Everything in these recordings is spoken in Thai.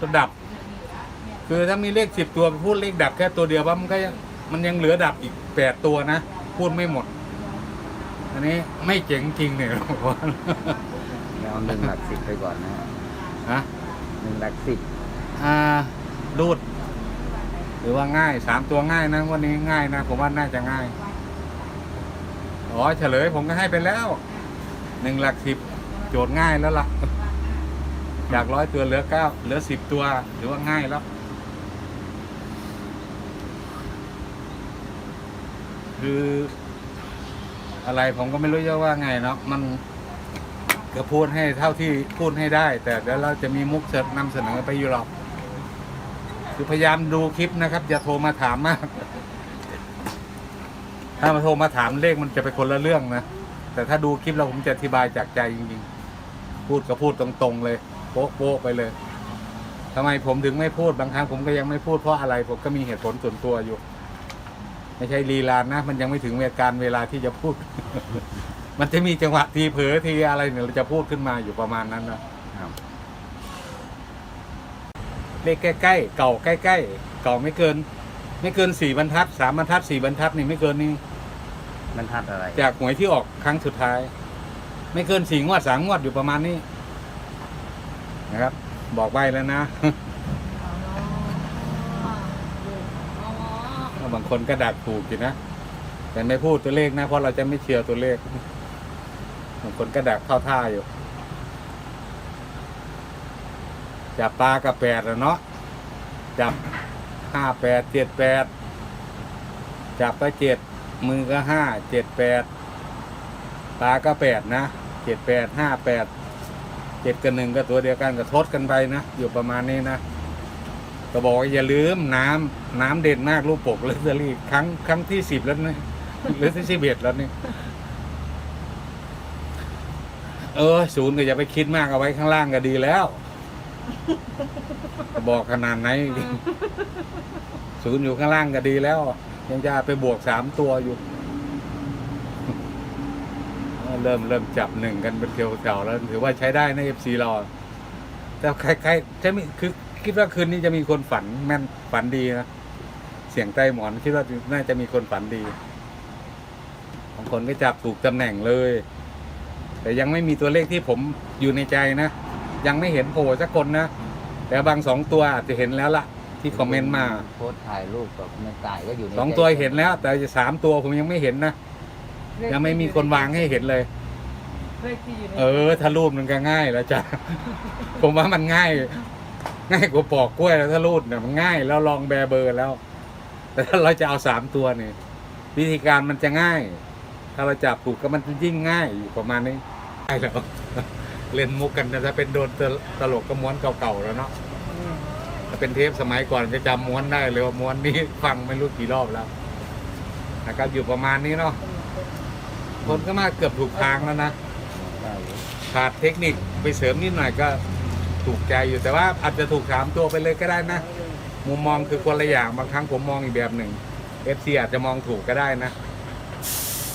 ตัวดับ คือถ้ามีเลขสิบตัวพูดเลขดับแค่ตัวเดียวว่ามันก็ยังมันยังเหลือดับอีกแปดตัวนะ พูดไม่หมด อันนี้ไม่เจ๋งจริงเนี่ยผมว่าเอาหนึ่งหลักสิบไปก่อนนะฮะฮะหนึ่งหลักสิบอ่ารูด หรือว่าง่ายสามตัวง่ายนะวันนี้ง่ายนะผมว่าน่าจะง่ายอ๋อเฉลยผมก็ให้ไปแล้วหนึ่งหลักสิบโจทย์ง่ายแล้วล่ะ จากร้อยตัวเหลือเก้าเหลือสิบตัว หรือว่าง่ายแล้ว คืออะไรผมก็ไม่รู้จะว่าไงเนาะมันก็พูดให้เท่าที่พูดให้ได้ แต่เดี๋ยวเราจะมีมุกนำเสนอไปอยู่หรอกคือพยายามดูคลิปนะครับ อย่าโทรมาถามมาก ถ้ามาโทรมาถามเลขมันจะเป็นคนละเรื่องนะ แต่ถ้าดูคลิปเราผมจะอธิบายจากใจจริงๆ พูดก็พูดตรงๆเลย โป๊ะโป๊ะไปเลยทำไมผมถึงไม่พูดบางครั้งผมก็ยังไม่พูดเพราะอะไร ผมก็มีเหตุผลส่วนตัวอยู่ ไม่ใช่ลีลานะ มันยังไม่ถึงเวลาการเวลาที่จะพูด มันจะมีจังหวะทีเผลอทีอะไรเนี่ยเราจะพูดขึ้นมาอยู่ประมาณนั้นนะครับเลขใกล้ๆเก่าใกล้ๆเก่าไม่เกิน ไม่เกินสี่บรรทัดสามบรรทัดสี่บรรทัดนี่ไม่เกินนี่มันทัดอะไร จากหวยที่ออกครั้งสุดท้าย ไม่เกินสี่งวดสามงวดอยู่ประมาณนี้ นะครับ บอกใบแล้วนะ บางคนก็ดักถูกอยู่นะ แต่ไม่พูดตัวเลขนะ เพราะเราจะไม่เชื่อตัวเลข บางคนก็ดักเข้าท่าอยู่จับปลากับแปดอะเนาะจับห้าแปดเจ็ดแปดจับก็เจ็ดมือก็ห้าเจ็ดแปดปลาก็แปดนะเจ็ดแปดห้าแปด เจ็ดกับหนึ่งก็ตัวเดียวกันก็ทดกันไปนะ อยู่ประมาณนี้นะก็บอกว่าอย่าลืมน้ำน้ำเด่นมากรูปปกลอตเตอรี่ครั้งครั้งที่สิบแล้วนี่หรือที่สิบเอ็ดแล้วนี่เออศูนย์ก็อย่าไปคิดมากเอาไว้ข้างล่างก็ดีแล้ว บอกขนาดไหนศูนย์อยู่ข้างล่างก็ดีแล้ว ยังจะไปบวกสามตัวอยู่ เริ่มเริ่มจับหนึ่งกันเป็นเที่ยวเก่าแล้วถือว่าใช้ได้นะเอฟซีเราแต่ใครๆจะมีคือคิดว่าคืนนี้จะมีคนฝันแม่นฝันดีนะเสียงใต้หมอนคิดว่าน่าจะมีคนฝันดีบางคนก็จับถูกตำแหน่งเลย แต่ยังไม่มีตัวเลขที่ผมอยู่ในใจนะยังไม่เห็นโผล่สักคนนะแต่บางสองตัวอาจจะเห็นแล้วล่ะที่คอมเมนต์มาโพสต์ถ่ายรูปกับในกายก็อยู่ในสองตัวเห็นแล้ว แต่สามตัวผมยังไม่เห็นนะ ยังไม่มีคนวางให้เห็นเลย เลขที่อยู่ในเออ ถ้ารูปมันก็ง่ายแล้วจ้ะ ผมว่ามันง่าย ง่ายกว่าปอกกล้วยแล้วถ้ารูดเนี่ยมันง่ายแล้วลองแบเบอร์แล้ว แต่ถ้าเราจะเอาสามตัวนี่วิธีการมันจะง่าย ถ้าเราจับถูกก็มันยิ่งง่ายอยู่ประมาณนี้ใช่แล้วเล่นมุกกันนะถ้าเป็นโดนตลกก็ม้วนเก่าๆแล้วเนาะอืมถ้าเป็นเทปสมัยก่อนจะจำม้วนได้เลยว่าม้วนนี้ฟังไม่รู้กี่รอบแล้วนะครับอยู่ประมาณนี้เนาะ คนก็มาเกือบถูกทางแล้วนะได้อยู่ขาดเทคนิคไปเสริมนิดหน่อยก็ถูกใจอยู่แต่ว่าอาจจะถูกสามตัวไปเลยก็ได้นะ มุมมองคือคนละอย่างบางครั้งผมมองอีกแบบหนึ่ง FC อาจจะมองถูกก็ได้นะ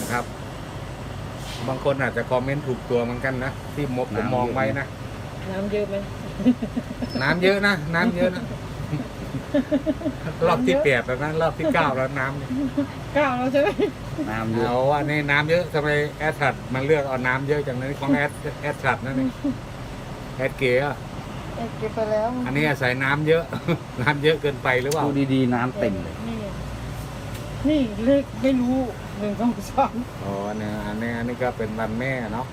นะครับ บางคนอาจจะคอมเมนต์ถูกตัวเหมือนกันนะที่มผมมองไว้นะ น้ำเยอะไหมน้ำเยอะนะ น้ำเยอะนะ รอบที่แปดแล้วนะรอบที่เก้าแล้วน้ำเนี่ยเก้าแล้วใช่ไหมน้ำเยอะเอาอันนี้น้ำเยอะทำไมแอดชัดมันเลือกเอาน้ำเยอะจังเลยของแอดแอดชัดนั่นเองแอดเก๋อะเอ๊ะเก็บไปแล้วอันนี้อาศัยน้ำเยอะ น้ำเยอะเกินไปหรือเปล่าดูดีๆ น้ำเต็มเลย นี่นี่เลขไม่รู้หนึ่งสองสามอ๋อเนี่ยอันนี้อันนี้ก็เป็นวันแม่เนาะ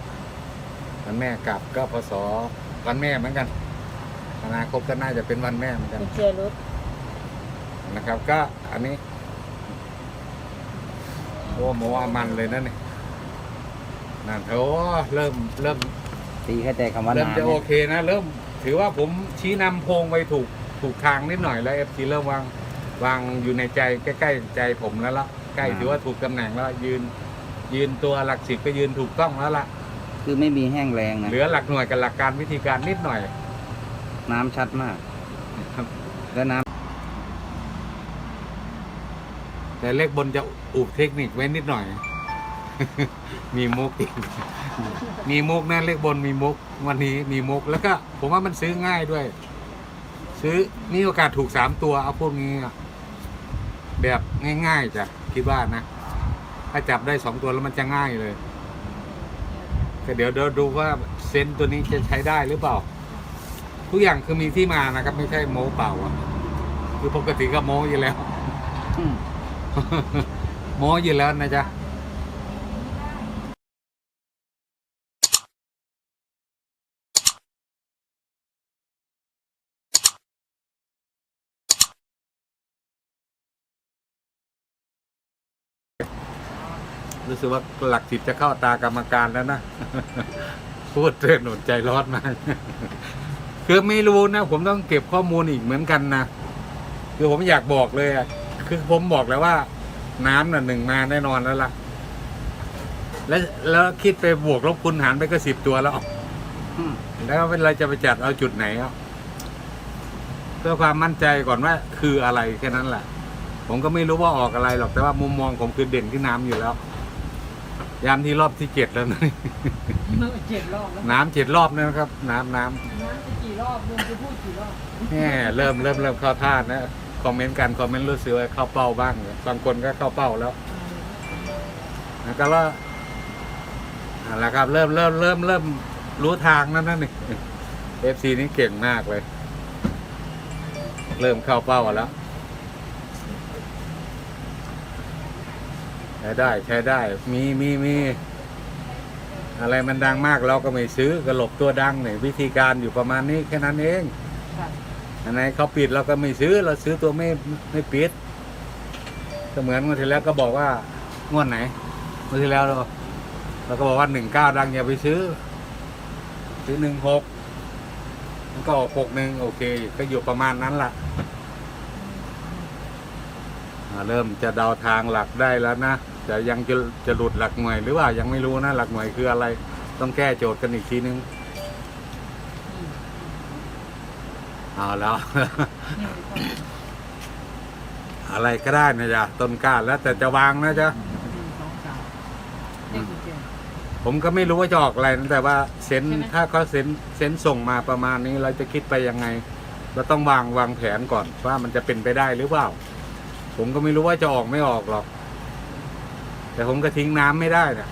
วันแม่กลับก็พศวันแม่เหมือนกัน อนาคตก็น่าจะเป็นวันแม่เหมือนกันกุญแจรถ นะครับ ก็อันนี้โอ้โมอามันเลยนั่นนี่นั่นโอ้เริ่มเริ่มตีแค่ใจคำว่าเริ่มน้ำจะเนี่โอยเคนะ เริ่มถือว่าผมชี้นำโพงไปถูกถูกทางนิดหน่อยแล้วเอฟซีเริ่มวางวางอยู่ในใจใกล้ๆใจผมแล้วละใกล้ถือว่าถูกตำแหน่งแล้วยืน ยืนตัวหลักสิบก็ยืนถูกต้องแล้วล่ะคือไม่มีแห้งแรงนะเหลือหลักหน่วยกับหลักการวิธีการนิดหน่อย น้ำชัดมาก ครับ แล้วน้ แต่เลขบนจะอุบเทคนิคไว้นิดหน่อย มีมุกอีกมีมุกนะเลขบนมีมุก วันนี้มีมุกแล้วก็ ผมว่ามันซื้อง่ายด้วย ซื้อมีโอกาสถูกสามตัวเอาพวกนี้แบบง่ายๆจ้ะคิดว่านะถ้าจับได้สองตัวแล้วมันจะง่ายเลยก็เดี๋ยวเดี๋ยวดูว่าเซนส์ตัวนี้จะใช้ได้หรือเปล่า ทุกอย่างคือมีที่มานะครับ ไม่ใช่โม้เปล่าอะคือปกติก็โม้อยู่แล้ว โม้อยู่แล้วนะจ๊ะรู้สึกว่าหลักจิตจะเข้าตากรรมการแล้วนะ พูดเตือนหนุนใจร้อนมาก คือไม่รู้นะ ผมต้องเก็บข้อมูลอีกเหมือนกันนะ คือผมอยากบอกเลยอะ คือผมบอกแล้วว่า น้ำน่ะหนึ่งมาแน่นอนแล้วล่ะ แล้วแล้วคิดไปบวกลบคูณหารไปก็สิบตัวแล้วอืมแล้วเวลาจะไปจัดเอาจุดไหนอะเพื่อความมั่นใจก่อนว่า คืออะไรแค่นั้นแหละ ผมก็ไม่รู้ว่าออกอะไรหรอกแต่ว่ามุมมองผมคือเด่นที่น้ำอยู่แล้ว ยามที่รอบที่เจ็ดแล้วนะ เจ็ดรอบแล้วน้ำเจ็ดรอบแล้วนะครับ น้ำน้น้ำจะกี่รอบลุงจะพูดกี่รอบำแหมเริ่มเริ่มเริ่มเข้าท่านะ คอมเมนต์กันคอมเมนต์รู้สึกว่าเข้าเป้าบ้างบางคนก็เข้าเป้าแล้วแล้วก็ว่าเอาละครับ เริ่มเริ่มเริ่มเริ่มรู้ทางแล้วนั่นนี่เอฟซีนี่เก่งมากเลย เริ่มเข้าเป้าแล้วใช้ได้ใช้ได้ มีมีมีอะไรมันดังมากเราก็ไม่ซื้อก็หลบตัวดังเนี่ยวิธีการอยู่ประมาณนี้แค่นั้นเองค่ะ อันไหนเขาปิดเราก็ไม่ซื้อเราซื้อตัวไม่ไม่ปิดก็เหมือนเมื่อที่แล้วก็บอกว่างวดไหนเมื่อที่แล้วเราเราก็บอกว่าหนึ่งเก้าดังอย่าไปซื้อ ซื้อหนึ่งหกมันก็ออกหกหนึ่งโอเค ก็อยู่ประมาณนั้นล่ะอ่าเริ่มจะเดาทางหลักได้แล้วนะแต่ยังจะจะหลุดหลักหน่วยหรือว่ายังไม่รู้นะหลักหน่วยคืออะไร ต้องแก้โจทย์กันอีกทีนึง เอาแล้วนี่ค่ะอะไรก็ได้นะจ๊ะต้นกล้าแล้วแต่จะวางนะจ๊ะหนึ่งสองสามเลขกุญแจผมก็ไม่รู้ว่าจะออกอะไรนะแต่ว่าเซนใช่ไหมถ้าเขาเซนเซนส่งมาประมาณนี้เราจะคิดไปยังไง เราต้องวางวางแผนก่อนว่ามันจะเป็นไปได้หรือเปล่า ผมก็ไม่รู้ว่าจะออกไม่ออกหรอก แต่ผมก็ทิ้งน้ำไม่ได้นะ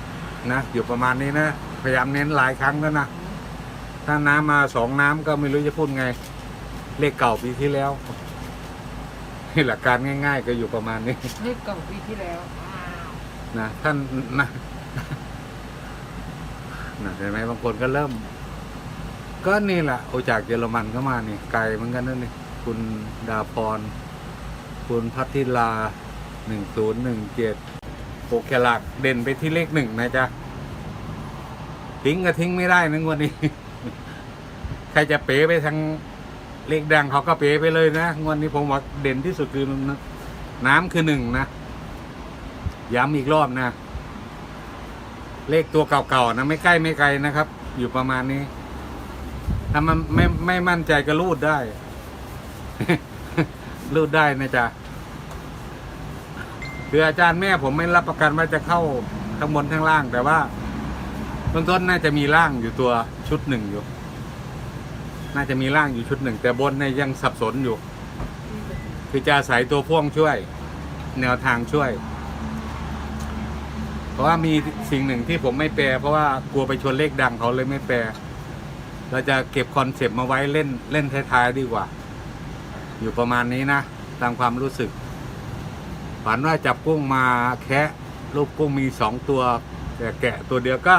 นะอยู่ประมาณนี้นะพยายามเน้นหลายครั้งแล้วนะถ้าน้ำมาสองน้ำก็ไม่รู้จะพูดไง เลขเก่าปีที่แล้วหลักการง่าย ๆ ก็อยู่ประมาณนี้เลขเก่าปีที่แล้วอ้าวนะท่านนะนะเห็นไหมบางคนก็เริ่ม ก็นี่แหละโอจากเยอรมันก็มานี่ไกลเหมือนกันนั่นนี่คุณดาพร คุณพัทธิลาหนึ่งศูนย์หนึ่งเจ็ดโอเคหลักเด่นไปที่เลขหนึ่งนะจ๊ะทิ้งก็ทิ้งไม่ได้นะงวันนี้ ใครจะเป๋ไปทาง เลขดังเขาก็เป๋ไปเลยนะงวันนี้ผมว่าเด่นที่สุดคือน้ำคือหนึ่งนะ ย้ำอีกรอบนะ เลขตัวเก่าๆนะไม่ใกล้ไม่ไกลนะครับ อยู่ประมาณนี้ ถ้ามันไม่ไม่มั่นใจก็รูดได้ รูดได้นะจ๊ะคืออาจารย์แม่ผมไม่รับประกันว่าจะเข้าข้างบนข้างล่าง แต่ว่าเบื้องต้นน่าจะมีล่างอยู่ตัวชุดหนึ่งอยู่ น่าจะมีล่างอยู่ชุดหนึ่ง แต่บนเนี่ยยังสับสนอยู่ คือจะอาศัยตัวพ่วงช่วย แนวทางช่วย เพราะว่ามีสิ่งหนึ่งที่ผมไม่แปลเพราะว่ากลัวไปชนเลขดังเขาเลยไม่แปลเราจะเก็บคอนเซปต์มาไว้เล่นเล่นท้ายๆดีกว่า อยู่ประมาณนี้นะ ตามความรู้สึก ฝันว่าจับกุ้งมาแคะลูกกุ้งมีสองตัวแต่แกะตัวเดียวก็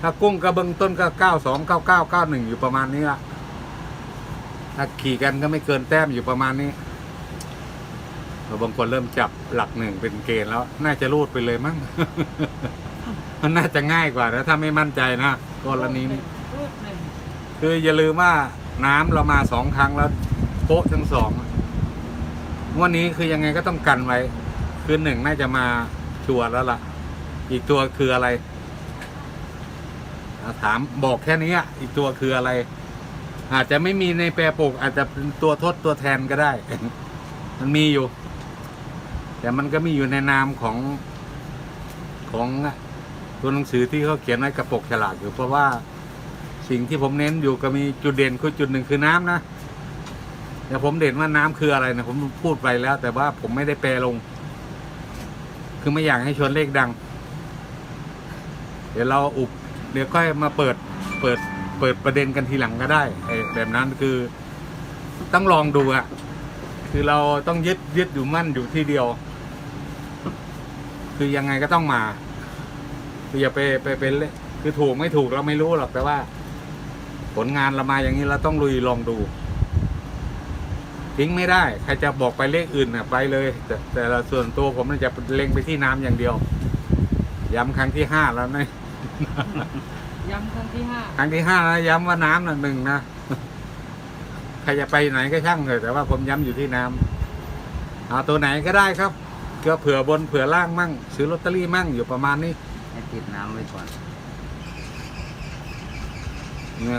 ถ้ากุ้งก็เบื้องต้นก็เก้าสองเก้าเก้าเก้าหนึ่งอยู่ประมาณนี้ละ ถ้าขี่กันก็ไม่เกินแต้มอยู่ประมาณนี้เราบางคนเริ่มจับหลักหนึ่งเป็นเกณฑ์แล้ว น่าจะรูดไปเลยมั้ง มันน่าจะง่ายกว่านะถ้าไม่มั่นใจนะกรณีนี้รูดหนึ่งคืออย่าลืมว่าน้ำเรามาสองครั้งแล้วโป๊ะทั้งสองงวันนี้คือยังไงก็ต้องกันไว้ คือหนึ่งน่าจะมาชัวร์แล้วล่ะ อีกตัวคืออะไรอะถามบอกแค่นี้อะอีกตัวคืออะไร อาจจะไม่มีในแปรปก อาจจะเป็นตัวทดตัวแทนก็ได้ มันมีอยู่ แต่มันก็มีอยู่ในนามของของตัวหนังสือที่เขาเขียนไว้กับปกฉลากอยู่เพราะว่าสิ่งที่ผมเน้นอยู่ก็มีจุดเด่นคือจุดหนึ่งคือน้ำนะแต่ผมเด่นว่าน้ำคืออะไรนะผมพูดไปแล้ว แต่ว่าผมไม่ได้แปลลง คือไม่อยากให้ชวนเลขดัง เดี๋ยวเราอุบเดี๋ยวค่อยมาเปิดเปิด เปิดประเด็นกันทีหลังก็ได้แบบนั้นคือต้องลองดูอะคือเราต้องยึดยึดอยู่มั่นอยู่ที่เดียว คือยังไงก็ต้องมาคืออย่าไปไปเป็นเลคือถูกไม่ถูกเราไม่รู้หรอกแต่ว่า ผลงานเรามาอย่างนี้เราต้องลุยลองดู ทิ้งไม่ได้ ใครจะบอกไปเลขอื่นน่ะไปเลย แต่แต่ละส่วนตัวผมจะเล็งไปที่น้ำอย่างเดียว ย้ำครั้งที่ห้าแล้วนะ ย้ำครั้งที่ห้าครั้งที่ห้านะย้ำว่าน้ำน่ะหนึ่งนะ ใครจะไปไหนก็ช่างเถอะแต่ว่าผมย้ำอยู่ที่น้ำเอาตัวไหนก็ได้ครับก็เผื่อบนเผื่อล่างมั่งซื้อลอตเตอรี่มั่งอยู่ประมาณนี้ให้ติดน้ำไว้ก่อน